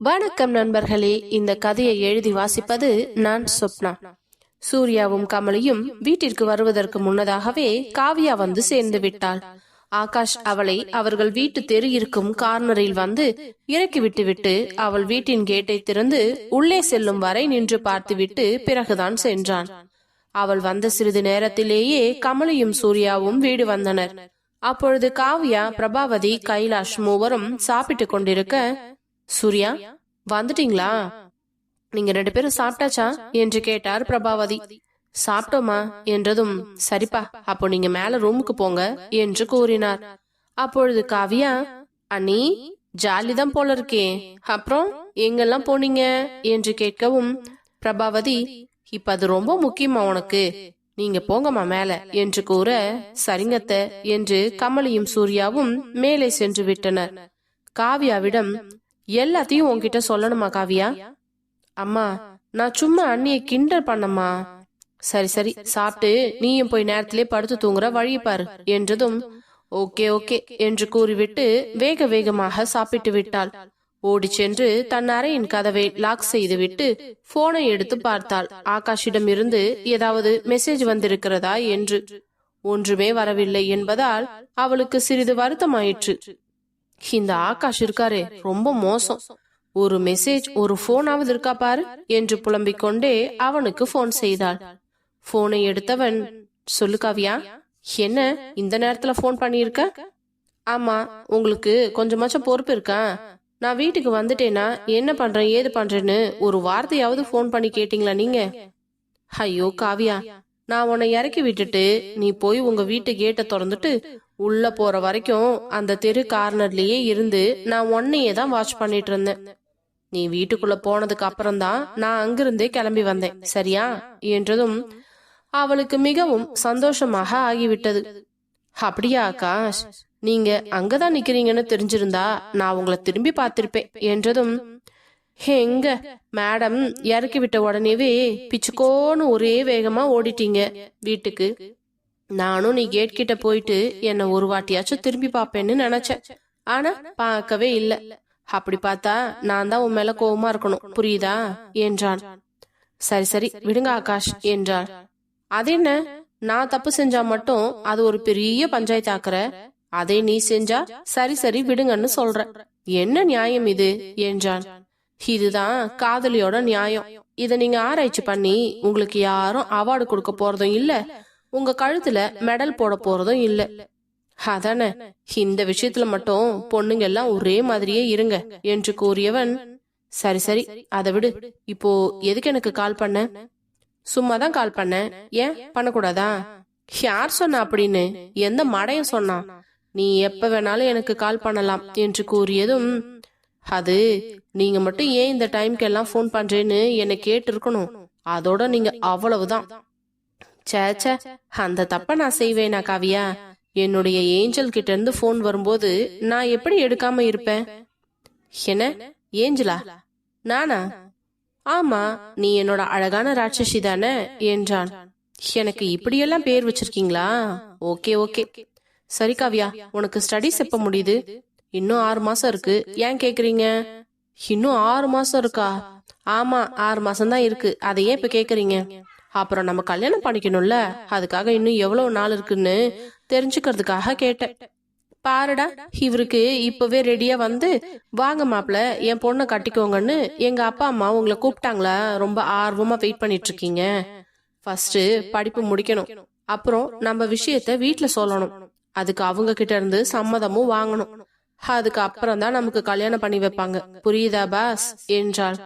வணக்கம் நண்பர்களே இந்த கதையை எழுதி வாசிப்பது நான் சொப்னா. சூர்யாவும் கமலியும் வீட்டிற்கு வருவதற்கு முன்னதாகவே காவியா வந்து சேர்ந்து விட்டாள். ஆகாஷ் அவளை அவர்கள் வீட்டு தெரு இருக்கும் கார்னரில் வந்து இறக்கி விட்டுவிட்டு அவள் வீட்டின் கேட்டை திறந்து உள்ளே செல்லும் வரை நின்று பார்த்துவிட்டு பிறகுதான் சென்றான். அவள் வந்த சிறிது நேரத்திலேயே கமலியும் சூர்யாவும் வீடு வந்தனர். அப்பொழுது காவ்யா பிரபாவதி கைலாஷ் மூவரும் சாப்பிட்டு கொண்டிருக்க சூர்யா வந்துட்டீங்களா? நீங்க ரெண்டு பேரும் சாப்பிட்டாச்சா? என்று கேட்டார் பிரபாவதி. சாப்பிட்டோமா? என்றதும் சரிப்பா அப்போ நீங்க மேல ரூமுக்கு போங்க என்று கூறினார். அப்பொழுது காவியா அண்ணி ஜாலிதான் போல இருக்கே. அப்புறம் எங்கெல்லாம் போனீங்க? என்று கேட்கவும் பிரபாவதி இப்ப அது ரொம்ப முக்கியமா உனக்கு. நீங்க போங்கம்மா மேல. என்று கூற சரிங்கத்த என்று கமலியும் சூர்யாவும் மேலே சென்று விட்டனர். காவியாவிடம் எல்லாத்தையும் உன்கிட்ட சொல்லணுமா காவியா? அம்மா நான் சும்மா அண்ணிய கிண்டல் பண்ணம்மா. சரி சரி சாப்பிட்டு நீயும் போய் நேரத்திலே படுத்து தூங்குற வழி பாரு என்றதும் ஓகே ஓகே என்று கூறிவிட்டு வேக வேகமாக சாப்பிட்டு விட்டாள். ஓடி சென்று தன் அறையின் கதவை லாக் செய்துவிட்டு போனை எடுத்து பார்த்தாள். ஆகாஷிடம் இருந்து ஏதாவது மெசேஜ் வந்திருக்கிறதா என்று. ஒன்றுமே வரவில்லை என்பதால் அவளுக்கு சிறிது வருத்தமாயிற்று. இந்த ஆகாஷ் இருக்காரே ரொம்ப மோசம். ஒரு மெசேஜ் ஒரு போனாவது இருக்கா பாரு என்று புலம்பிக் கொண்டே அவனுக்கு போன் செய்தாள். போனை எடுத்தவன் சொல்லு காவியா என்ன இந்த நேரத்துல போன் பண்ணியிருக்க? ஆமா உங்களுக்கு கொஞ்சமாச்சும் பொறுப்பு இருக்கா? நான் வீட்டுக்கு வந்துட்டேனா என்ன பண்றேன் ஏது பண்றேன்னு ஒரு வார்த்தையாவது போன் பண்ணி கேட்டீங்களா நீங்க? ஐயோ காவியா நான் உன்னை இறக்கி விட்டுட்டு நீ போய் உங்க வீட்டு கேட்டை திறந்துட்டு உள்ள போற வரைக்கும் அந்த தெரு கார்னர்லயே இருந்து நான் உன்னையே தான் வாட்ச் பண்ணிட்டு இருந்தேன். நீ வீட்டுக்குள்ள போனதுக்கு அப்புறம் தான் நான் அங்கிருந்தே கிளம்பி வந்தேன். சரியா? என்றதும் அவளுக்கு மிகவும் சந்தோஷமாக ஆகிவிட்டது. அப்படியா ஆகாஷ்? நீங்க அங்கதான் நிக்கிறீங்கன்னு தெரிஞ்சிருந்தா நான் உங்களை திரும்பி பார்த்திருப்பேன் என்றதும் எங்க? மேடம் இறக்கி விட்ட உடனேவே பிச்சுக்கோன்னு ஒரே வேகமா ஓடிட்டீங்க. வீட்டுக்கு நானும் நீ கேட் கிட்ட போயிட்டு என்ன ஒரு வாட்டியாச்சும் திரும்பி பாப்பேன்னு நினைச்சேன். ஆனா பார்க்கவே இல்ல. அப்படி பார்த்தா நான் தான் உன் மேல கோவமா இருக்கணும். புரியுதா? என்றான். சரி சரி விடுங்க ஆகாஷ் என்றாள். அது என்ன? நான் தப்பு செஞ்சா மட்டும் அது ஒரு பெரிய பஞ்சாயத்து ஆக்குற? அதே நீ செஞ்சா சரி சரி விடுங்கன்னு சொல்ற. என்ன நியாயம் இது? என்றான். இதுதான் காதலியோட நியாயம். இத நீங்க ஆராய்ச்சி பண்ணி உங்களுக்கு யாரும் அவார்டு கொடுக்க போறதும் இல்ல. உங்க கழுத்துல மெடல் போட போறதும் இல்ல. அதானே? இந்த விஷயத்துல மட்டும் பொண்ணுங்க எல்லாம் ஒரே மாதிரியே இருங்க என்று கூறியவன் சரி சரி அதை விடு. இப்போ எதுக்கு எனக்கு கால் பண்ண? சும்மா தான் கால் பண்ண. ஏன்? பண்ணக்கூடாதா? யார் சொன்ன அப்படின்னு? எந்த மடையும் சொன்னான் நீ எப்ப வேணாலும் எனக்கு கால் பண்ணலாம் என்று கூறியதும் அது நீங்க மட்டும் ஏன் இந்த டைம்க்கு எல்லாம் ஃபோன் பண்றேன்னு என்னை கேட்டு இருக்கணும் அதோட நீங்க அவ்வளவுதான். ச்சே ச்சே அந்த தப்ப நான் செய்வேனா காவியா? என்னுடைய ஏஞ்சல் கிட்ட இருந்து ஃபோன் வரும்போது நான் எப்படி எடுக்காம இருப்பேன்? என்ன? ஏஞ்சலா? நானா? ஆமா நீ என்னோட அழகான ராட்சசி தானே? என்றான். எனக்கு இப்படியெல்லாம் பேர் வச்சிருக்கீங்களா? Okay okay. சரி காவியா உனக்கு ஸ்டடிஸ் எப்ப முடியுது? இன்னும் ஆறு மாசம் இருக்கு. ஏன் கேக்குறீங்க? இன்னும் ஆறு மாசம் இருக்கா? ஆமா ஆறு மாசம் தான் இருக்கு. அதை ஏன் இப்ப கேக்குறீங்க. அப்புறம் நம்ம கல்யாணம் பண்ணிக்கணும்ல? அதுக்காக இன்னும் எவ்வளவு நாள் இருக்குன்னு தெரிஞ்சுக்கிறதுக்காக கேட்டேன். பாருடா இவருக்கு இப்பவே ரெடியா வந்து வாங்க மாப்பிள என் பொண்ணை கட்டிக்கோங்கன்னு எங்க அப்பா அம்மா உங்களை கூப்பிட்டாங்களா? ரொம்ப ஆர்வமா வெயிட் பண்ணிட்டு இருக்கீங்க ஃபர்ஸ்ட் படிப்பு முடிக்கணும். அப்புறம் நம்ம விஷயத்த வீட்டுல சொல்லணும். அதுக்கு அவங்க கிட்ட இருந்து சம்மதமும் வாங்கணும். அதுக்கு அப்புறம் தான் நமக்கு கல்யாணம் பண்ணி வைப்பாங்க. புரியுதா பாஸ்? என்றாள்.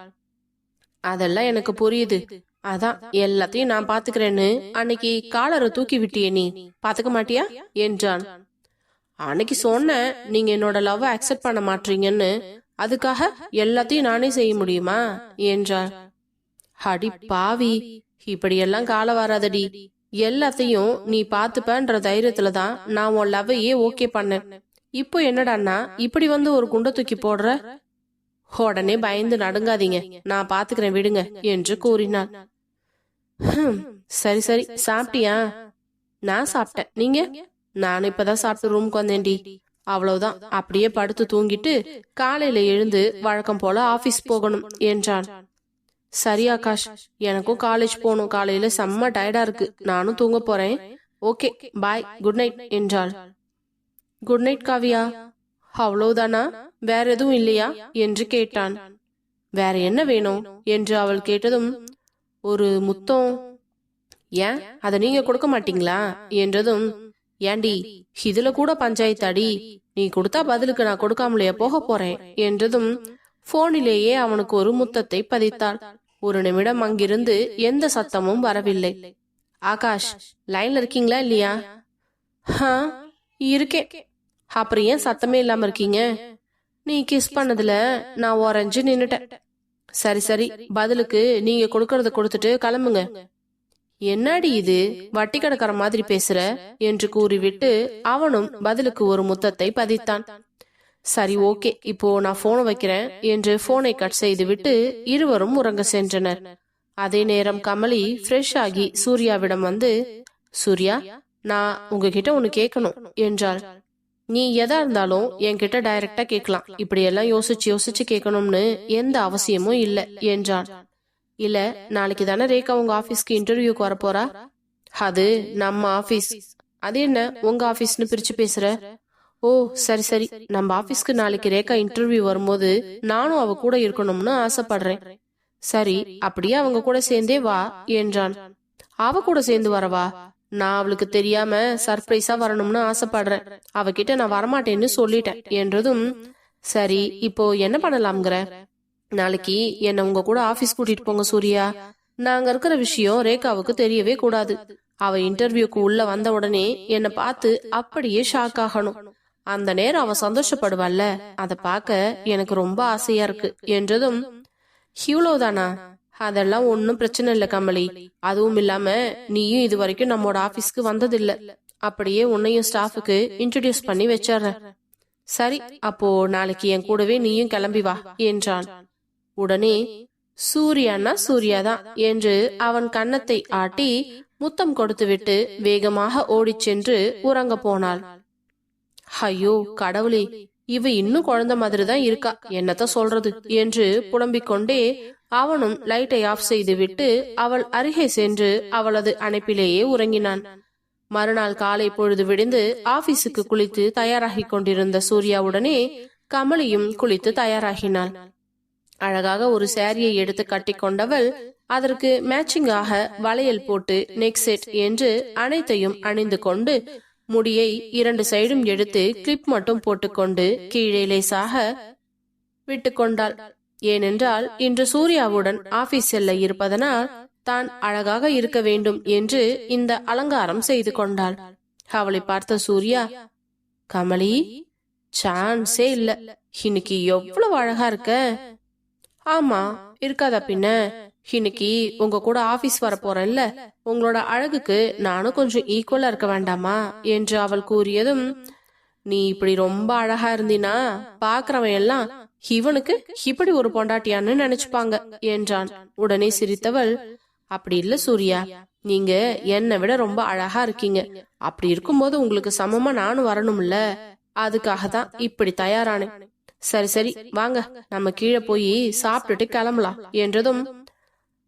அதெல்லாம் எனக்கு புரியுது. அதான் எல்லாத்தையும் நான் பாத்துக்கிறேன்னு அன்னைக்கு காலரை தூக்கி விட்டியே நீ. பாத்துக்க மாட்டியா? என்றான். அன்னைக்கு சொன்னேன் நீங்க என்னோட லவ் அக்செப்ட் பண்ண மாட்டீங்கன்னு அதுக்காக எல்லாத்தையும் நானே செய்ய முடியுமா? என்றாள் அடி பாவி இப்படியெல்லாம் கால வராதடி. எல்லாத்தையும் நீ பாத்துப்பன்ற தைரியத்துல தான் நான் உன் லவ்வையே ஓகே பண்ணேன். இப்போ என்னடான்னா இப்படி வந்து ஒரு குண்டை தூக்கி போடுற? உடனே பயந்து நடுங்காதீங்க. நான் பாத்துக்கிறேன் விடுங்க என்று கூறினான் சரி சரி சாப்பிட்டியா? நான் சாப்பிட்டேன். நீங்க? நான் இப்பதான் சாப்பிட்டு ரூமுக்கு வந்தேன்டி. அவ்வளவுதான். அப்படியே படுத்து தூங்கிட்டு காலையில எழுந்து வழக்கம் போல ஆபீஸ் போகணும் என்றான் சரி ஆகாஷ் எனக்கும் காலேஜ் போகணும். காலையில செம்ம டயர்டா இருக்கு. நானும் தூங்க போறேன். ஓகே பாய் குட் நைட் என்றாள். Good night Kavya. அவ்வளவுதானா? வேற எதுவும் இல்லையா? என்று கேட்டான். வேற என்ன வேணும்? என்று அவள் கேட்டதும் ஒரு முத்தம் ஏன்? அதை நீங்க கொடுக்க மாட்டீங்களா? என்றதும் ஏண்டி இதுல கூட பஞ்சாயத்தாடி நீ கொடுத்தா பதிலுக்கு நான் கொடுக்காமலேயே போக போறேன். என்றதும் போனிலேயே அவனுக்கு ஒரு முத்தத்தை பதித்தாள். ஒரு நிமிடம் அங்கிருந்து எந்த சத்தமும் வரவில்லை. ஆகாஷ் லைன்ல இருக்கீங்களா இல்லையா? ஹா இருக்கேன். அப்புறம் ஏன் சத்தமே இல்லாம இருக்கீங்க? நீ கிஸ் பண்ணதுல நான் உறைஞ்சு நின்னுட்டேன். சரி சரி. பதிலுக்கு நீங்க கொடுக்கறத கொடுத்துட்டு கிளம்புங்க. என்னடி இது? வட்டி கடைக்கார மாதிரி பேசுற? என்று கூறிவிட்டு அவனும் பதிலுக்கு ஒரு முத்தத்தை பதித்தான். சரி ஓகே. இப்போ நான் போனை வைக்கிறேன் என்று போனை கட் செய்துவிட்டு இருவரும் உறங்க சென்றனர். அதே நேரம் கமலி ஃப்ரெஷ் ஆகி சூர்யாவிடம் வந்து சூர்யா நான் உங்ககிட்ட ஒன்னு கேட்கணும் என்றாள். நீ எதா இருந்தாலும் என்கிட்ட டைரக்டா கேட்கலாம். இப்படி எல்லாம் யோசிச்சு யோசிச்சு கேட்கணும்னு எந்த அவசியமும் இல்ல என்றான். இல்ல நாளைக்கு தானே ரேகா உங்க ஆபீஸ்க்கு இன்டர்வியூக்கு வரப்போறா? அது நம்ம ஆபீஸ் அது என்ன உங்க ஆபீஸ்னு பிரிச்சு பேசுற? ஓ சரி சரி. நம்ம ஆபீஸ்க்கு நாளைக்கு ரேகா இன்டர்வியூ வரும்போது நானும் அவ கூட இருக்கணும்னு ஆசைப்படுறேன். சரி அப்படியே அவங்க கூட சேர்ந்தே வா என்றான். அவ கூட சேர்ந்து வரவா? நான் அவளுக்கு தெரியாம சர்ப்ரைஸா வரணும்னு ஆசைப்படுறேன். அவகிட்ட நான் வரமாட்டேன்னு சொல்லிட்டேன். என்றதும் சரி இப்போ என்ன பண்ணலாம்ங்கிற? நாளைக்கு என்ன உங்க கூட ஆபீஸ் கூட்டிட்டு போங்க சூர்யா. நாங்க இருக்கிற விஷயம் ரேகாவுக்கு தெரியவே கூடாது. அவ இன்டர்வியூக்கு உள்ள வந்த உடனே என்ன பார்த்து அப்படியே ஷாக் ஆகணும். அந்த நேரம் அவ சந்தோஷப்படுவாள்ல. அத பார்க்க எனக்கு ரொம்ப ஆசையா இருக்கு. என்றதும் இவ்வளவுதானா? அதெல்லாம் ஒன்னும் பிரச்சனை இல்ல கமலி. அதுவும் இல்லாம நீயும் இது வரைக்கும் நம்மோட ஆபீஸ்க்கு வந்ததில்ல. அப்படியே உன்னையும் ஸ்டாஃபுக்கு இன்ட்ரடியூஸ் பண்ணி வச்சிடுறேன். சரி அப்போ நாளைக்கு என் கூடவே நீயும் கிளம்பி வா என்றான். உடனே சூர்யானா சூர்யாதான் என்று அவன் கன்னத்தை ஆட்டி முத்தம் கொடுத்துவிட்டு வேகமாக ஓடிச் சென்று உறங்க போனாள். ஐயோ கடவுளே இவ இன்னும் குழந்தை மாதிரி தான் இருக்கா என்னத்த சொல்றது? என்று புலம்பிக் கொண்டே அவனும் லைட்டை ஆஃப் செய்துவிட்டு அவள் அருகே சென்று அவளது அணைப்பிலேயே உறங்கினான். மறுநாள் காலை பொழுது விடிந்து ஆபீஸுக்கு குளித்து தயாராகிக் கொண்டிருந்த சூர்யாவுடனே கமலியும் குளித்து தயாராகினாள். அழகாக ஒரு சேரியை எடுத்து கட்டிக்கொண்டவள் அதற்கு மேட்சிங்காக வளையல் போட்டு நெக் செட் என்று அனைத்தையும் அணிந்து கொண்டு முடியை இரண்டு சைடும் எடுத்து கிளிப் மட்டும் போட்டுக்கொண்டு கீழே லேசாக விட்டு கொண்டாள். ஏனென்றால் இன்று சூர்யாவுடன் ஆபீஸ் செல்ல இருப்பதனால் தான் அழகாக இருக்க வேண்டும் என்று இந்த அலங்காரம் செய்து கொண்டாள். அவளை பார்த்த சூர்யா கமலி சான்ஸே இல்ல. இன்னைக்கு எவ்வளவு அழகா இருக்க? ஆமா இருக்காதா பின்ன. இன்னைக்கு உங்க கூட ஆபீஸ் வர போறேன்ல. உங்களோட அழகுக்கு நானும் கொஞ்சம் ஈக்குவலா இருக்க வேண்டாமா? என்று அவள் கூறியதும் நீ இப்படி ரொம்ப அழகா இருந்தினா பாக்குறவன் எல்லாம் இவனுக்கு இப்படி ஒரு பொண்டாட்டியான்னு நினைச்சுப்பாங்க என்றான். உடனே சிரித்தவள் அப்படி இல்ல சூர்யா. நீங்க என்னை விட ரொம்ப அழகா இருக்கீங்க. அப்படி இருக்கும்போது உங்களுக்கு சமமா நானும் வரணும்ல. அதுக்காக தான் இப்படி தயாரானேன் சரி சரி வாங்க. நம்ம கீழே போய் சாப்பிட்டுட்டு கிளம்பலாம் என்றதும்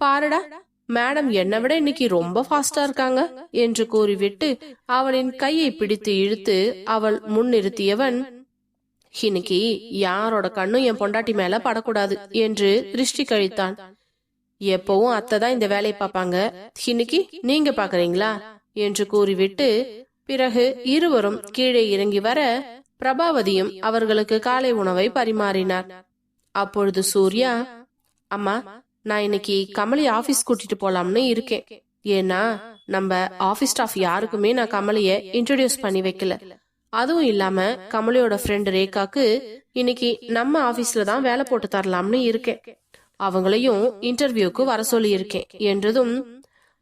பாருடா மேடம் என்னை விட இன்னைக்கு ரொம்ப ஃபாஸ்டா இருக்காங்க என்று கூறிவிட்டு அவளின் கையை பிடித்து இழுத்து அவள் முன் நிறுத்தியவன் இன்னைக்கு யாரோட கண்ணும் என் பொண்டாட்டி மேல படக்கூடாது என்று திருஷ்டி கழித்தான். எப்பவும் அத்தை தான் இந்த வேலையை பார்ப்பாங்க. இன்னைக்கு நீங்க பாக்குறீங்களா என்று கூறிவிட்டு பிறகு இருவரும் கீழே இறங்கி வர பிரபாவதியும் அவர்களுக்கு காலை உணவை பரிமாறினார். அப்பொழுது சூர்யா அம்மா நான் இன்னைக்கு கமலி ஆபீஸ் கூட்டிட்டு போலாம்னு இருக்கேன். ஏன்னா நம்ம ஆபீஸ் ஸ்டாஃப் யாருக்குமே நான் கமலிய இன்ட்ரோடியூஸ் பண்ணி வைக்கல. அதுவும் இல்லாம கமலியோட ஃப்ரெண்ட் ரேகாக்கு இன்னைக்கு நம்ம ஆபீஸ்ல தான் வேலை போட்டு தரலாம்னு இருக்கேன். அவங்களையும் இன்டர்வியூக்கு வர சொல்லி இருக்கேன் என்றதும்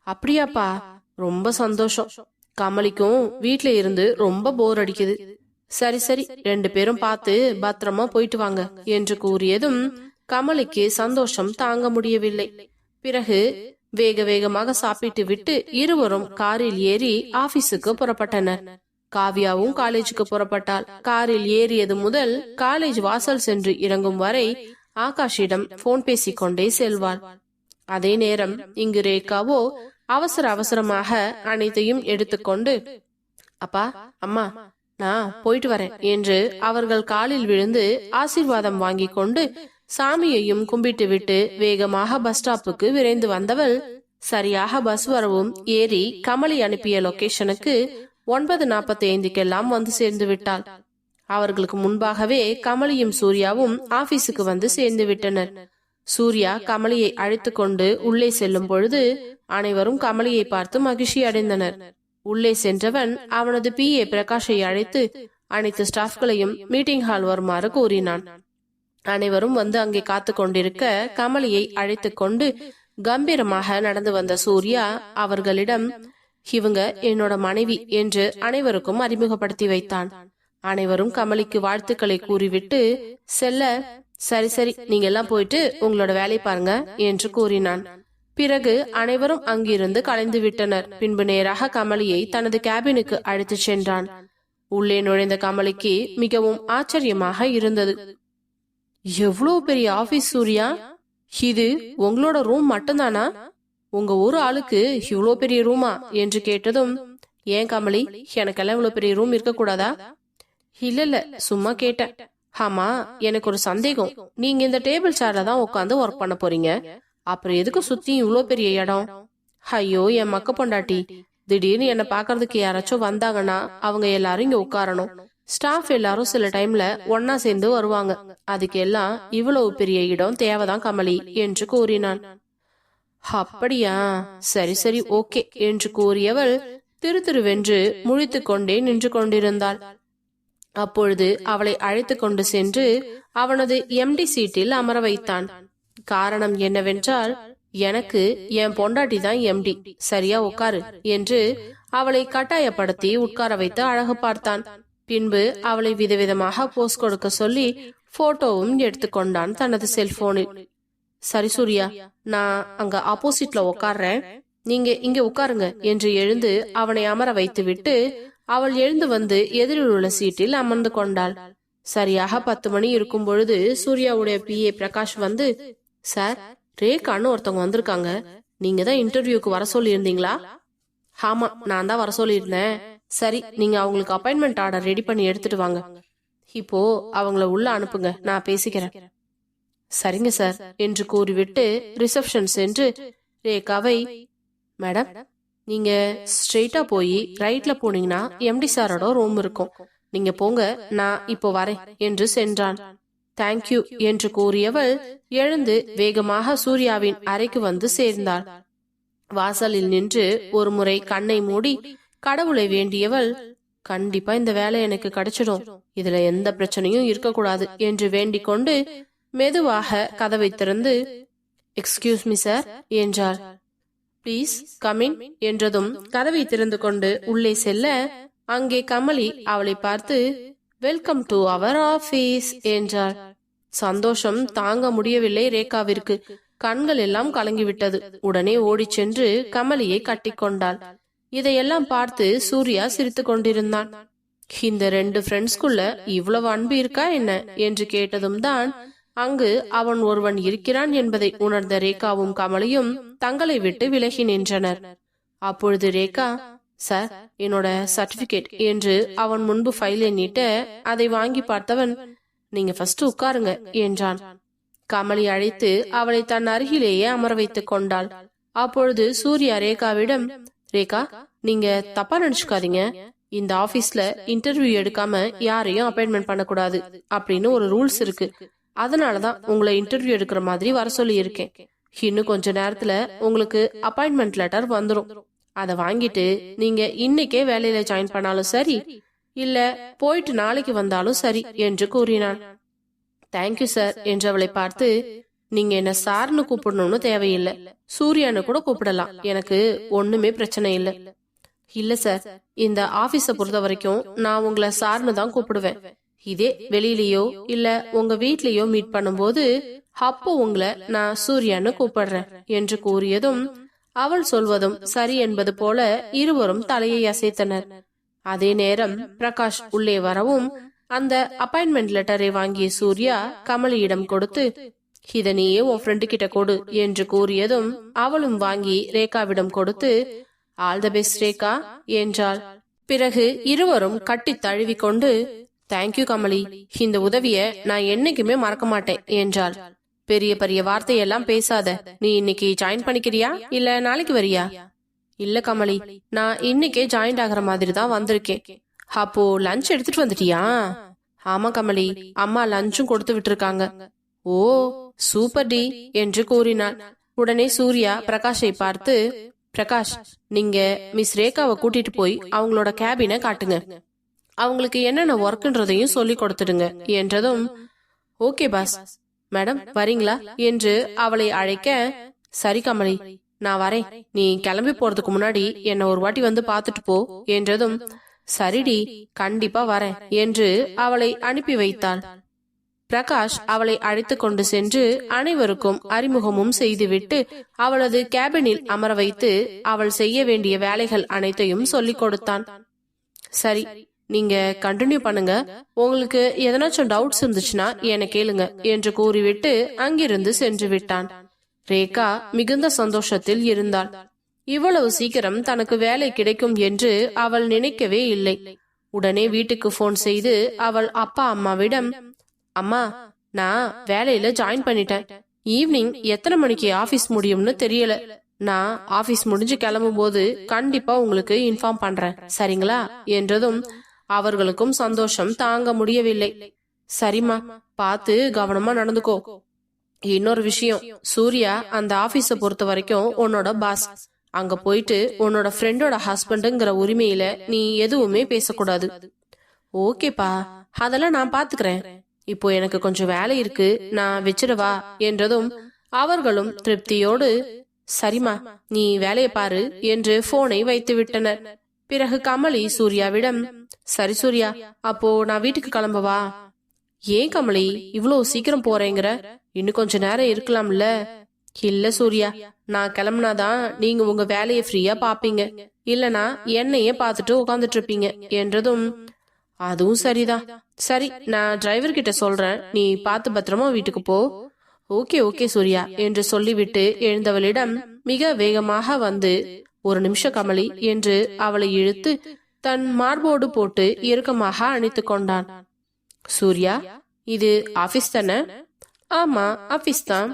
அப்படியாப்பா ரொம்ப சந்தோஷம். கமலிக்கும் வீட்ல இருந்து ரொம்ப போர் அடிக்குது. சரி சரி ரெண்டு பேரும் பார்த்து பத்திரமா போயிட்டு வாங்க. என்று கூறியதும் கமலிக்கு சந்தோஷம் தாங்க முடியவில்லை. பிறகு வேக வேகமாக சாப்பிட்டு விட்டு இருவரும் காரில் ஏறி ஆபீஸுக்கு புறப்பட்டனர். காவ்யாவும் காலேஜுக்கு புறப்பட்டாள். காரில் ஏறியது முதல் காலேஜ் வாசல் சென்று இறங்கும் வரை ஆகாஷிடம் போன் பேசிக்கொண்டே செல்வாள். அதே நேரம் இங்கு ரேகாவோ அவசர அவசரமாக அனைத்தையும் எடுத்துக்கொண்டு அப்பா அம்மா நான் போயிட்டு வரேன் என்று அவர்கள் காலில் விழுந்து ஆசீர்வாதம் வாங்கி கொண்டு சாமியையும் கும்பிட்டு விட்டு வேகமாக பஸ் ஸ்டாப்புக்கு விரைந்து வந்தவள் சரியாக பஸ் வரவும் ஏறி கமலி அனுப்பிய லொகேஷனுக்கு ஒன்பது நாற்பத்தி ஐந்துக்கெல்லாம் வந்து சேர்ந்து விட்டாள் அவர்களுக்கு முன்பாகவே கமலியும் சூர்யாவும் ஆபீஸுக்கு வந்து சேர்ந்து விட்டனர் சூர்யா கமலியை அழைத்து கொண்டு உள்ளே செல்லும் பொழுது அனைவரும் கமலியை பார்த்து மகிழ்ச்சி அடைந்தனர். உள்ளே சென்றவன் அவனது பி ஏ பிரகாஷை அழைத்து அனைத்து ஸ்டாஃப்களையும் மீட்டிங் ஹால் வருமாறு கூறினான். அனைவரும் வந்து அங்கே காத்து கொண்டிருக்க கமலியை அழைத்து கொண்டு கம்பீரமாக நடந்து வந்த சூர்யா அவர்களிடம் இவங்க என்னோட மனைவி என்று அனைவருக்கும் அறிமுகப்படுத்தி வைத்தான். அனைவரும் கமலிக்கு வாழ்த்துக்களை கூறிவிட்டு செல்ல சரி சரி நீங்க எல்லாம் போயிட்டு உங்களோட வேலையை பாருங்க என்று கூறினான். பிறகு அனைவரும் அங்கிருந்து கலைந்து விட்டனர். பின்பு நேராக கமலியை தனது கேபினுக்கு அழைத்து சென்றான். உள்ளே நுழைந்த கமலிக்கு மிகவும் ஆச்சரியமாக இருந்தது. எவ்வளவு பெரிய ஆபீஸ் சூர்யா? இது உங்களோட ரூம் மட்டும்தானா? உங்க ஒரு ஆளுக்கு இவ்வளோ பெரிய ரூமா? என்று கேட்டதும் ஏன் கமலி எனக்கெல்லாம் இவ்வளவு பெரிய ரூம் இருக்க கூடாதா இல்ல இல்ல சும்மா கேட்டேன். ஆமா எனக்கு ஒரு சந்தேகம். நீங்க இந்த டேபிள் சேர்ல தான் உட்காந்து ஒர்க் பண்ண போறீங்க. அப்புறம் எதுக்கு சுத்தி இவ்ளோ பெரிய இடம்? ஐயோ என் மக்க பொண்டாட்டி. திடீர்னு என்ன பாக்குறதுக்கு யாராச்சும் வந்தாங்கன்னா அவங்க எல்லாரும் இங்க உட்காரணும். ஸ்டாஃப் எல்லாரும் சில டைம்ல ஒன்னா சேர்ந்து வருவாங்க. அதுக்கெல்லாம் இவ்வளவு பெரிய இடம் தேவைதான் கமலி என்று கூறினான். அப்படியா? சரி சரி ஓகே என்று கூறியவள் திரு திருவென்று முழித்து கொண்டே நின்று கொண்டிருந்தாள். அப்பொழுது அவளை அழைத்து கொண்டு சென்று அவனது எம்டி சீட்டில் அமர வைத்தான். காரணம் என்னவென்றால் எனக்கு என் பொண்டாட்டி தான் எம்டி சரியா உட்காரு என்று அவளை கட்டாயப்படுத்தி உட்கார வைத்து அழகு பார்த்தான். பின்பு அவளை விதவிதமாக போஸ் கொடுக்க சொல்லி போட்டோவும் எடுத்துக்கொண்டான் தனது செல்போனில் சரி சூர்யா. நான் அங்க ஆப்போசிட்ல உட்கார்றேன் நீங்க இங்க உட்காருங்க என்று எழுந்து அவனை அமர வைத்துவிட்டு அவள் எழுந்து வந்து எதிரில் உள்ள சீட்டில் அமர்ந்து கொண்டாள். சரியாக பத்து மணி இருக்கும் பொழுது சூர்யாவுடைய பி ஏ பிரகாஷ் வந்து சார் ரேகான்னு ஒருத்தவங்க வந்திருக்காங்க. நீங்க தான் இன்டர்வியூக்கு வர சொல்லி இருந்தீங்களா ஆமா நான் தான் வர சொல்லியிருந்தேன். சரி நீங்க அவங்களுக்கு அப்பாயின்மெண்ட் ஆர்டர் ரெடி பண்ணி எடுத்துட்டு வாங்க. இப்போ அவங்கள உள்ள அனுப்புங்க. நான் பேசிக்கிறேன். சரிங்க சார் என்று கூறிவிட்டு ரிசப்ஷன் சென்று ரேகாவை மேடம் நீங்க ஸ்ட்ரெயிட்டா போய் ரைட்ல போனீங்கன்னா எம்டி சாரோட ரூம் இருக்கும். நீங்க போங்க நான் இப்போ வரேன் என்று சென்றான். தேங்க்யூ என்று கூறியவள் எழுந்து வேகமாக சூர்யாவின் அறைக்கு வந்து சேர்ந்தாள். வாசலில் நின்று ஒரு முறை கண்ணை மூடி கடவுளை வேண்டியவள் கண்டிப்பா இந்த வேலை எனக்கு கிடைச்சிடும். இதுல எந்த பிரச்சனையும் இருக்கக்கூடாது என்று வேண்டிக் கொண்டு மெதுவாக கதவை திறந்து எக்ஸ்கியூஸ் மீ சார் என்றாள். ப்ளீஸ் கமின் என்றதும் கதவை திறந்து கொண்டு உள்ளே செல்ல அங்கே கமலி அவளை பார்த்து வெல்கம் டு அவர் ஆபீஸ் என்றாள். சந்தோஷம் தாங்க முடியவில்லை ரேகாவிற்கு. கண்கள் எல்லாம் கலங்கிவிட்டது. உடனே ஓடிச் சென்று கமலியை கட்டிக்கொண்டாள் இதையெல்லாம் பார்த்து சூர்யா சிரித்து கொண்டிருந்தான். இந்த ரெண்டு ஃப்ரெண்ட்ஸ்குள்ள இவ்வளவு அன்பு இருக்கா என்ன? என்று கேட்டதும் தான் அங்கு அவன் ஒருவன் இருக்கிறான் என்பதை உணர்ந்த ரேகாவும் கமலியும் தங்களை விட்டு விலகி நின்றனர். அப்பொழுது ரேகா சார் என்னோட சர்டிபிகேட் என்று அவன் முன்பு ஃபைலை நீட்ட அதை வாங்கி பார்த்தவன் நீங்க ஃபர்ஸ்ட் உட்காருங்க என்றான். கமலி அழைத்து அவளை தன் அருகிலேயே அமர வைத்துக் கொண்டாள். அப்பொழுது சூர்யா ரேகாவிடம் ரேகா நீங்க தப்பா நினைச்சுக்காதீங்க. இந்த ஆபீஸ்ல இன்டர்வியூ எடுக்காம யாரையும் அப்பாயின்மெண்ட் பண்ணக்கூடாது அப்படின்னு ஒரு ரூல்ஸ் இருக்கு. அதனாலதான் உங்களை இன்டர்வியூ எடுக்கிற மாதிரி வர சொல்லி இருக்கேன் இன்னும் கொஞ்ச நேரத்துல உங்களுக்கு அப்பாயின்மெண்ட் லெட்டர் வந்துடும் அதை வாங்கிட்டு நீங்க இன்னைக்கே வேலையில ஜாயின் பண்ணாலும் சரி இல்ல போயிட்டு நாளைக்கு வந்தாலும் சரி என்று கூறினான். தேங்க்யூ சார் என்று அவளை பார்த்து நீங்க என்ன சார்னு கூப்பிடணும்னு தேவையில்லை. சூர்யான்னு கூட கூப்பிடலாம். எனக்கு ஒண்ணுமே பிரச்சனை இல்லை. இல்ல சார் இந்த ஆபீஸ பொறுத்த வரைக்கும் நான் உங்களை சார்னு தான் கூப்பிடுவேன். இதே வெளியிலயோ இல்ல உங்க வீட்லயோ மீட் பண்ணும்போது அப்போ உங்களை நான் சூர்யான்னு கூப்பிடுறேன் என்று கூறியதும் அவள் சொல்வதும் சரி என்பது போல இருவரும் தலையை அசைத்தனர். அதே நேரம் பிரகாஷ் உள்ளே வரவும் அந்த அப்பாயின்மெண்ட் லெட்டரை வாங்கிய சூர்யா கமலியிடம் கொடுத்து இத நீயே உன் ஃப்ரெண்டு கிட்ட கொடு என்று கூறியதும் அவளும் வாங்கி ரேகாவிடம் கொடுத்து ஆல் த பெஸ்ட் ரேகா என்றாள். பிறகு இருவரும் கட்டி தழுவிக்கொண்டு தேங்க்யூ கமலி இந்த உதவிய நான் என்னைக்குமே மறக்க மாட்டேன் என்றாள். பெரிய பெரிய வார்த்தையெல்லாம் பேசாத நீ இன்னைக்கு ஜாயின் பண்ணிக்கிறியா? இல்ல நாளைக்கு வரியா? இல்ல கமலி நான் இன்னைக்கே ஜாயின் ஆகுற மாதிரி தான் வந்திருக்கேன். அப்போ லஞ்ச் எடுத்துட்டு வந்துட்டியா? ஆமா கமலி அம்மா லஞ்சும் கொடுத்து விட்டுருக்காங்க. ஓ சூப்பர் டி என்று கூறினாள். உடனே சூர்யா பிரகாஷை பார்த்து பிரகாஷ் நீங்க மிஸ் ரேகாவை கூட்டிட்டு போய் அவங்களோட கேபினை காட்டுங்க. அவங்களுக்கு என்னென்ன ஒர்க்ன்றதையும் சொல்லி கொடுத்துடுங்க. என்றதும் ஓகே பாஸ். மேடம் வரீங்களா? என்று அவளை அழைக்க சரி கமலி நான் வரேன். நீ கிளம்பி போறதுக்கு முன்னாடி என்ன ஒரு வாட்டி வந்து பார்த்துட்டு போ. என்றதும் சரிடி கண்டிப்பா வரேன். என்று அவளை அனுப்பி வைத்தாள். பிரகாஷ் அவளை அழைத்து கொண்டு சென்று அனைவருக்கும் அறிமுகமும் செய்துவிட்டு அவளது கேபினில் அமர வைத்து அவள் செய்ய வேண்டிய வேலைகள் அனைத்தையும் சொல்லிக் கொடுத்தான். சரி நீங்க கண்டினியூ பண்ணுங்க. உங்களுக்கு எதனாச்சும் டவுட்ஸ் இருந்துச்சுன்னா என்ன கேளுங்க என்று கூறிவிட்டு அங்கிருந்து சென்று விட்டான். ரேகா மிகுந்த சந்தோஷத்தில் இருந்தாள். இவ்வளவு சீக்கிரம் தனக்கு வேலை கிடைக்கும் என்று அவள் நினைக்கவே இல்லை. உடனே வீட்டுக்கு போன் செய்து அவள் அப்பா அம்மாவிடம் அம்மா நான் வேலையில ஜாயின் பண்ணிட்டேன். ஈவினிங் எத்தனை மணிக்கு ஆபீஸ் முடியும்னு தெரியல. நான் ஆபீஸ் முடிஞ்சு கிளம்பும் போது கண்டிப்பா உங்களுக்கு இன்ஃபார்ம் பண்றேன். சரிங்களா? என்றதும் அவர்களுக்கும் சந்தோஷம் தாங்க முடியவில்லை. சரிம்மா பார்த்து கவனமா நடந்துக்கோ. இன்னொரு விஷயம் சூர்யா அந்த ஆபீஸ பொறுத்த வரைக்கும் உன்னோட பாஸ் அங்க போயிட்டு உன்னோட ஃப்ரெண்டோட ஹஸ்பண்டுங்கிற உரிமையில நீ எதுவுமே பேசக்கூடாது. ஓகேப்பா அதெல்லாம் நான் பாத்துக்கிறேன். இப்போ எனக்கு கொஞ்சம் வேலை இருக்கு நான் வச்சிடவா என்றதும் அவர்களும் திருப்தியோடு சரிம்மா நீ வேலையை பாரு என்று போனை வைத்து விட்டனர். பிறகு கமலி சூர்யாவிடம் சரி சூர்யா அப்போ நான் வீட்டுக்கு கிளம்பவா? ஏன் கமலி இவ்வளவு சீக்கிரம் போறேங்கிற? இன்னும் கொஞ்ச நேரம் இருக்கலாம்ல. இல்ல சூர்யா நான் கிளம்புனாதான் நீங்க உங்க வேலையை ஃப்ரீயா பாப்பீங்க. இல்லனா என்னையே பார்த்துட்டு உட்காந்துட்டு இருப்பீங்க என்றதும் அதுவும் சரிதான் சரி நான் டிரைவர் கிட்ட சொல்றேன். நீ பார்த்து பத்திரமா வீட்டுக்கு போ. ஓகே ஓகே சூர்யா என்று சொல்லிவிட்டு எழுந்தவளிடம் மிக வேகமாக வந்து ஒரு நிமிஷ கமலி என்று அவளை இழுத்து தன் மார்போடு போட்டு இறுக்கமாக அணைத்து கொண்டான். சூர்யா இது ஆபீஸ் தானே? ஆமா ஆபீஸ் தான்.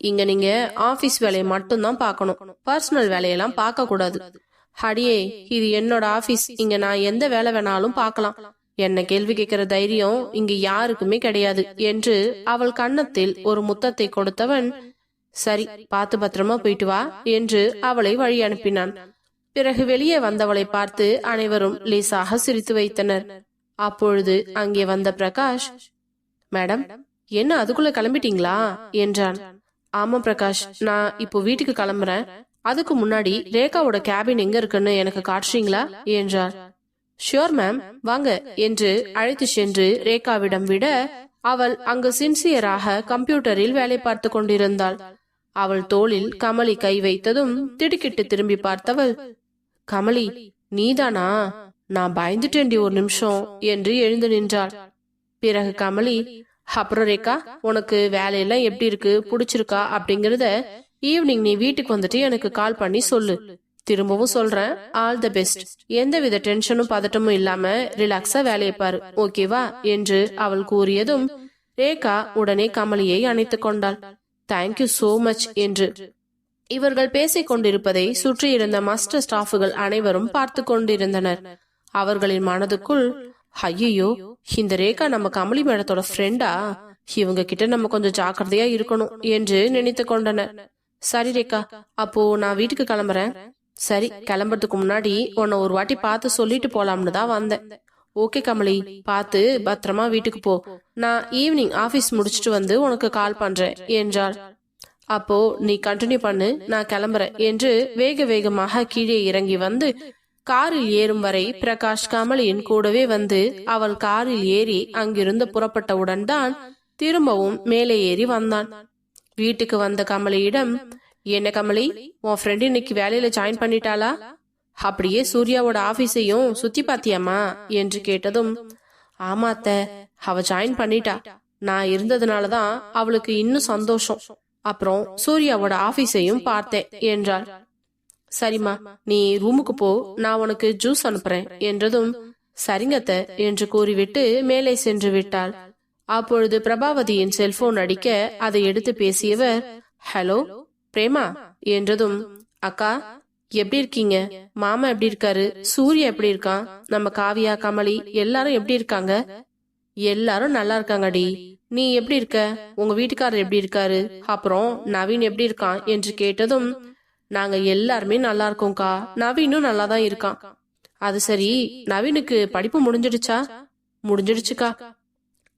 இங்க நீங்க ஆபீஸ் வேலையை மட்டும்தான் பார்க்கணும். பர்சனல் வேலையெல்லாம் பார்க்க கூடாது. ஹடியே இது என்னோட ஆபீஸ் இங்க நான் எந்த வேலை வேணாலும் பார்க்கலாம். என்ன கேள்வி கேட்கிற தைரியம் இங்க யாருக்குமே கிடையாது என்று அவள் கன்னத்தில் ஒரு முத்தத்தை கொடுத்தவன் சரி பார்த்து பத்திரமா போயிட்டு வா என்று அவளை வழி அனுப்பினான். பிறகு வெளியே வந்தவளை பார்த்து அனைவரும் லேசாக சிரித்து வைத்தனர். அப்பொழுது அங்கே வந்த பிரகாஷ் மேடம் என்ன அதுக்குள்ள கிளம்பிட்டீங்களா? என்றான். ஆமா பிரகாஷ் நான் இப்போ வீட்டுக்கு கிளம்புறேன். அதுக்கு முன்னாடி ரேகாவோட கேபின் எங்க இருக்குன்னு எனக்கு காட்டுறீங்களா? என்றார். ஷியோர் மேம் வாங்க என்று அழைத்து சென்று ரேகாவிடம் விட அவள் அங்கு சின்சியராக கம்ப்யூட்டரில் வேலை பார்த்து கொண்டிருந்தாள். அவள் தோளில் கமலி கை வைத்ததும் திடுக்கிட்டு திரும்பி பார்த்தவள் கமலி நீதானா? நான் பயந்துட்டேன்டி ஒரு நிமிஷம் என்று எழுந்து நின்றாள். பிறகு கமலி அப்புறம் ரேகா உனக்கு வேலையெல்லாம் எப்படி இருக்கு? பிடிச்சிருக்கா? அப்படிங்கறத ஈவினிங் நீ வீட்டுக்கு வந்துட்டு எனக்கு கால் பண்ணி சொல்லு. திரும்பவும் சொல்றேன். All the best. எந்தவித டென்ஷனும் பதட்டமும் இல்லாம ரிலாக்ஸா வேலையை பாரு ஓகேவா? என்று அவள் கூறியதும் ரேகா உடனே கமலியை அணைத்து கொண்டாள். தேங்க்யூ சோ மச் என்று. இவர்கள் பேசிக் கொண்டிருப்பதை சுற்றியிருந்த மாஸ்டர் ஸ்டாஃபுகள் அனைவரும் பார்த்து கொண்டிருந்தனர் அவர்களின் மனதுக்குள் ஐயோ இந்த ரேகா நம்ம கமலி மேடத்தோட ஃப்ரெண்டா இவங்க கிட்ட நம்ம கொஞ்சம் ஜாக்கிரதையா இருக்கணும் என்று நினைத்து கொண்டனர். சரி ரேகா அப்போ நான் வீட்டுக்கு கிளம்புறேன். சரி கிளம்புறதுக்கு முன்னாடி உன்னை ஒரு வாட்டி பார்த்து சொல்லிட்டு போலாம்னு தான் வந்தேன். ஓகே கமலி பார்த்து பத்திரமா வீட்டுக்கு போ. நான் ஈவினிங் ஆபீஸ் முடிச்சிட்டு வந்து உனக்கு கால் பண்றேன் என்றாள். அப்போ நீ கண்டினியூ பண்ணு நான் கிளம்புறேன் என்று வேக வேகமாக கீழே இறங்கி வந்து காரில் ஏறும் வரை பிரகாஷ் கமலியின் கூடவே வந்து அவள் காரில் ஏறி அங்கிருந்து புறப்பட்டவுடன் தான் திரும்பவும் மேலே ஏறி வந்தான். வீட்டுக்கு வந்த கமலியிடம் என்ன கமலி உன் ஃப்ரெண்ட் இன்னைக்கு வேலையில ஜாயின் பண்ணிட்டாளா? அப்படியே சூர்யாவோட ஆபீஸையும் சுத்தி பாத்தியாமா என்று கேட்டதும் ஆமாத்த அவ ஜாயின் பண்ணிட்டா. நான் இருந்ததுனால தான் அவளுக்கு இன்னும் சந்தோஷம். அப்புறம் சூர்யாவோட ஆபீஸையும் பார்த்தேன் என்றாள். சரிம்மா நீ ரூமுக்கு போ. நான் உனக்கு ஜூஸ் அனுப்புறேன் என்றதும் சரிங்கத்த என்று கூறிவிட்டு மேலே சென்று விட்டாள். அப்பொழுது பிரபாவதியின் செல்போன் அடிக்க அதை எடுத்து பேசியவர் ஹலோ பிரேமா என்றதும் அக்கா எப்படி இருக்கீங்க? மாமா எப்படி இருக்காரு? சூர்யா எப்படி இருக்கான் நம்ம காவியா கமலி எல்லாரும் எப்படி இருக்காங்க? எல்லாரும் நல்லா இருக்காங்கடி. நீ எப்படி இருக்க? உங்க வீட்டுக்காரர் எப்படி இருக்காரு? அப்புறம் நவீன் எப்படி இருக்கான் என்று கேட்டதும் நாங்க எல்லாருமே நல்லா இருக்கோம்க்கா. நவீனும் நல்லா தான் இருக்கான். அது சரி நவீனுக்கு படிப்பு முடிஞ்சிடுச்சா? முடிஞ்சிடுச்சுக்கா.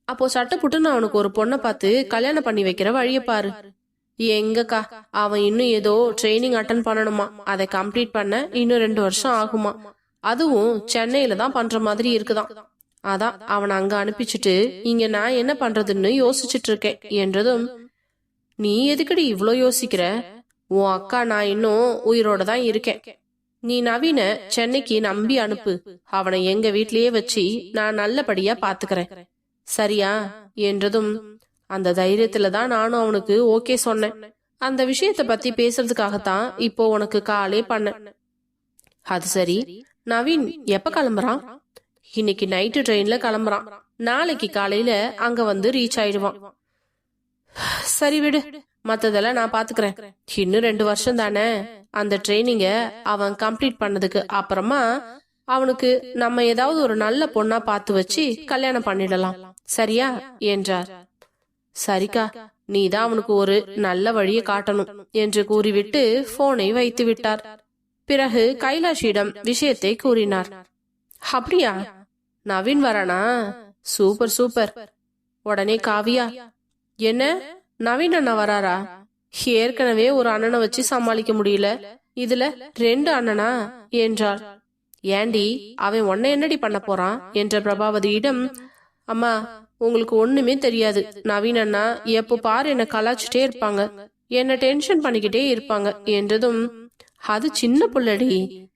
அப்போ சட்டை புட்டுன்னு அவனுக்கு ஒரு பொண்ணை பார்த்து கல்யாணம் பண்ணி வைக்கிற வழிய பாரு. எங்கக்கா? அவன் இன்னும் ஏதோ ட்ரைனிங் அட்டன் பண்ணணுமா? அதை கம்ப்ளீட் பண்ண இன்னும் ரெண்டு வருஷம் ஆகுமா? அதுவும் சென்னையில தான் பண்ற மாதிரி இருக்குதான். அதான் அவனை அங்க அனுப்பிச்சிட்டு இங்க நான் என்ன பண்றதுன்னு யோசிச்சுட்டு இருக்கேன். என்றதும் நீ எதுக்குடி இவ்ளோ யோசிக்கிற? உன் அக்கா நான் இன்னும் உயிரோட தான் இருக்கேன். நீ நவீன சென்னைக்கு நம்பி அனுப்பு. அவனை எங்க வீட்லயே வச்சு நான் நல்லபடியா பாத்துக்கறேன். சரியா? என்றதும் அந்த தைரியத்துல தான் நானும் அவனுக்கு ஓகே சொன்னேன். அந்த விஷயத்த பத்தி பேசுறதுக்காகத்தான் இப்போ உனக்கு காலே பண்ணேன். அது சரி நவீன் எப்ப கிளம்புறான்? இன்னைக்கு நைட்டு ட்ரெயின்ல கிளம்புறான். நாளைக்கு காலையில அங்க வந்து ரீச் ஆயிடுவான். சரி விடு மத்ததெல்லாம் நான் பாத்துக்கிறேன். இன்னும் ரெண்டு வருஷம் தானே. அந்த ட்ரைனிங்க அவன் கம்ப்ளீட் பண்ணதுக்கு அப்புறமா அவனுக்கு நம்ம ஏதாவது ஒரு நல்ல பொண்ணா பார்த்து வச்சு கல்யாணம் பண்ணிடலாம். சரியா? என்றார். சரிக்கா நீதான் அவனுக்கு ஒரு நல்ல வழியை காட்டணும் என்று கூறிவிட்டு போனை வைத்து விட்டார் பிறகு கைலாஷிடம் விஷயத்தை கூறினார். அப்படியா? நவீன் வரானா? Super super. உடனே காவியா என்ன? நவீன் அண்ணா வராரா? ஏற்கனவே ஒரு அண்ணனை வச்சு சமாளிக்க முடியல. இதுல ரெண்டு அண்ணனா? என்றாள். ஏண்டி அவன் உன்னை என்னடி பண்ண போறான்? என்ற பிரபாவதியிடம் அம்மா உங்களுக்கு ஒண்ணுமே தெரியாது. நவீன் அண்ணா எப்போ பாரு என்ன கலாச்சிட்டே இருப்பாங்க. என்ன டென்ஷன் பண்ணிக்கிட்டே இருப்பாங்க என்றதும் அது சின்ன புள்ளடி.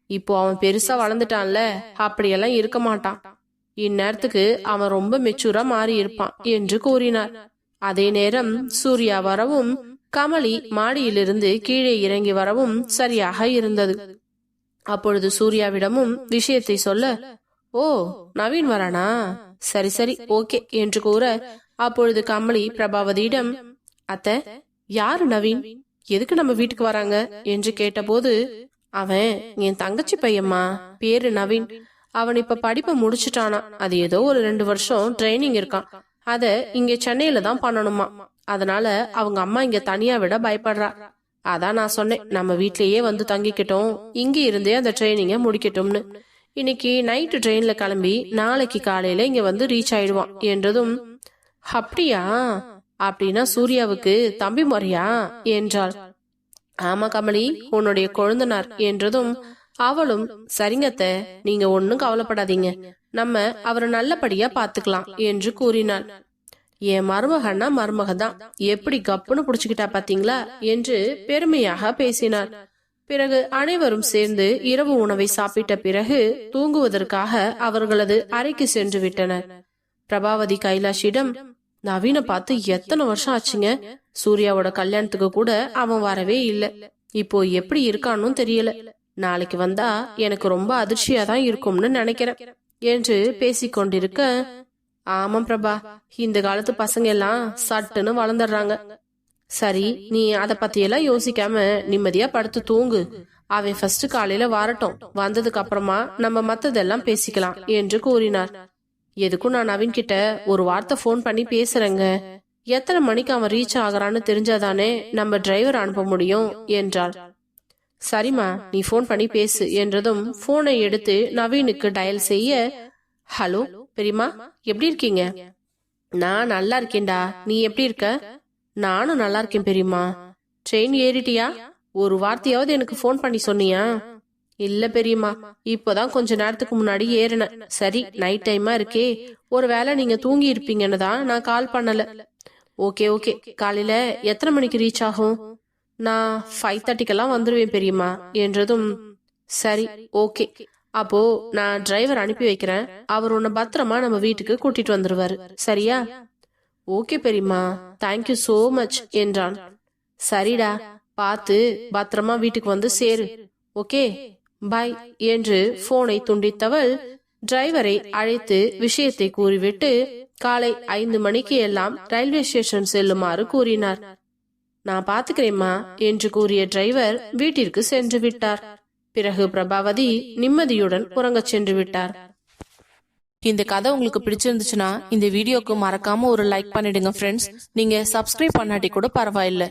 இப்போ அவன் பெருசா வளர்ந்துட்டான்ல. அப்படியெல்லாம் இருக்க மாட்டான். இந்நேரத்துக்கு அவன் ரொம்ப மெச்சூரா மாறி இருப்பான் என்று கூறினார். அதே நேரம் சூர்யா வரவும் கமலி மாடியிலிருந்து கீழே இறங்கி வரவும் சரியாக இருந்தது. அப்பொழுது சூர்யாவிடமும் விஷயத்தை சொல்ல ஓ நவீன் வரானா? சரி சரி ஓகே என்று கூற அப்பொழுது கமலி பிரபாவதியிடம் அத்த யாரு நவீன்? எதுக்கு நம்ம வீட்டுக்கு வராங்க? என்று கேட்டபோது அவன் என் தங்கச்சி பையம்மா பேரு நவீன். அவன் இப்ப படிப்பை முடிச்சிட்டானா? அது ஏதோ ஒரு ரெண்டு வருஷம் ட்ரைனிங் இருக்கான். அத இங்க சென்னையில தான் பண்ணணுமா? அதனால அவங்க அம்மா இங்க தனியா விட பயப்படுறா. அதான் நான் சொன்னேன். நம்ம வீட்லயே வந்து தங்கிக்கிட்டோம். இங்க இருந்தே அந்த ட்ரைனிங்க முடிக்கட்டும்னு. இன்னைக்கு நைட்டு ட்ரெயின்ல கிளம்பி நாளைக்கு காலையில இங்க வந்து ரீச் ஆயிடுவான். என்றதும் அப்படியா? அப்படின்னா சூர்யாவுக்கு தம்பி முறையா? என்றாள். ஆமா கமலி உன்னுடைய கொழுந்தனார். என்றதும் அவளும் சரிங்கத்த நீங்க ஒன்னும் கவலைப்படாதீங்க. நம்ம அவரை நல்லபடியா பாத்துக்கலாம் என்று கூறினாள். என் மருமகன்னா மருமக தான் எப்படி கப்புன்னு புடிச்சுக்கிட்டா பாத்தீங்களா? என்று பெருமையாக பேசினார் பிறகு அனைவரும் சேர்ந்து இரவு உணவை சாப்பிட்ட பிறகு தூங்குவதற்காக அவர்களது அறைக்கு சென்று விட்டனர். பிரபாவதி கைலாஷிடம் நவீன பார்த்து எத்தனை வருஷம் ஆச்சுங்க? சூர்யாவோட கல்யாணத்துக்கு கூட அவன் வரவே இல்லை. இப்போ எப்படி இருக்கான்னு தெரியல. நாளைக்கு வந்தா எனக்கு ரொம்ப அதிர்ச்சியா தான் இருக்கும்னு நினைக்கிறேன் என்று பேசிக்கொண்டிருக்க ஆமாம் பிரபா இந்த காலத்து பசங்க எல்லாம் சட்டுன்னு வளர்ந்துடுறாங்க. சரி நீ அத பத்தியெல்லாம் யோசிக்காம நிம்மதியா படுத்து தூங்கு. அவன் ஃபர்ஸ்ட் காலையில வரட்டும். வந்ததுக்கு அப்புறமா நம்ம மத்ததெல்லாம் பேசிக்கலாம் என்று கூறினார். எதுக்கும் நான் நவீன் கிட்ட ஒரு வார்த்தை ஃபோன் பண்ணி பேசுறேங்க. எத்தனை மணிக்கு அவன் ரீச் ஆகுறான்னு தெரிஞ்சாதானே நம்ம டிரைவர் அனுப்ப முடியும் என்றாள். சரிம்மா நீ ஃபோன் பண்ணி பேசு என்றதும் போனை எடுத்து நவீனுக்கு டயல் செய்ய ஹலோ பெரியம்மா எப்படி இருக்கீங்க? நான் நல்லா இருக்கேன்டா. நீ எப்படி இருக்க? நானும் நல்லா இருக்கேன் பெரியம்மா. ட்ரெயின் ஏறிட்டியா? ஒரு வார்த்தையாவது எனக்கு ஃபோன் பண்ணி சொன்னியா? இல்ல பெரியம்மா இப்போதான் கொஞ்ச நேரத்துக்கு முன்னாடி ஏறினேன். சரி நைட் டைமா இருக்கே. ஒருவேளை நீங்க தூங்கி இருப்பீங்கன்னு தான் நான் கால் பண்ணல. ஓகே ஓகே காலையில எத்தனை மணிக்கு ரீச் ஆகும்? நான் ஃபைவ் தேர்ட்டிக்கெல்லாம் வந்துருவேன் பெரியம்மா என்றதும் சரி ஓகே அப்போ நான் டிரைவர் அனுப்பி வைக்கிறேன். அவர் உன்னை பத்திரமா நம்ம வீட்டுக்கு கூட்டிட்டு வந்துருவாரு. சரியா? ஓகே பெரியம்மா தேங்க்யூ சோ மச் என்றான். சரிடா பார்த்து பத்திரமா வீட்டுக்கு வந்து சேரு. ஓகே பை என்று போனை துண்டித்தவள் டிரைவரை அழைத்து விஷயத்தை கூறிவிட்டு காலை ஐந்து மணிக்கு எல்லாம் ரயில்வே ஸ்டேஷன் செல்லுமாறு கூறினார். நான் பாத்துக்கிறேம்மா என்று கூறிய டிரைவர் வீட்டிற்கு சென்று விட்டார். பிறகு பிரபாவதி நிம்மதியுடன் உறங்கச் சென்று விட்டார். இந்த கதை உங்களுக்கு பிடிச்சிருந்துச்சுன்னா இந்த வீடியோக்கு மறக்காம ஒரு லைக் பண்ணிடுங்க ஃப்ரெண்ட்ஸ் நீங்க சப்ஸ்கிரைப் பண்ணாட்டி கூட பரவாயில்ல.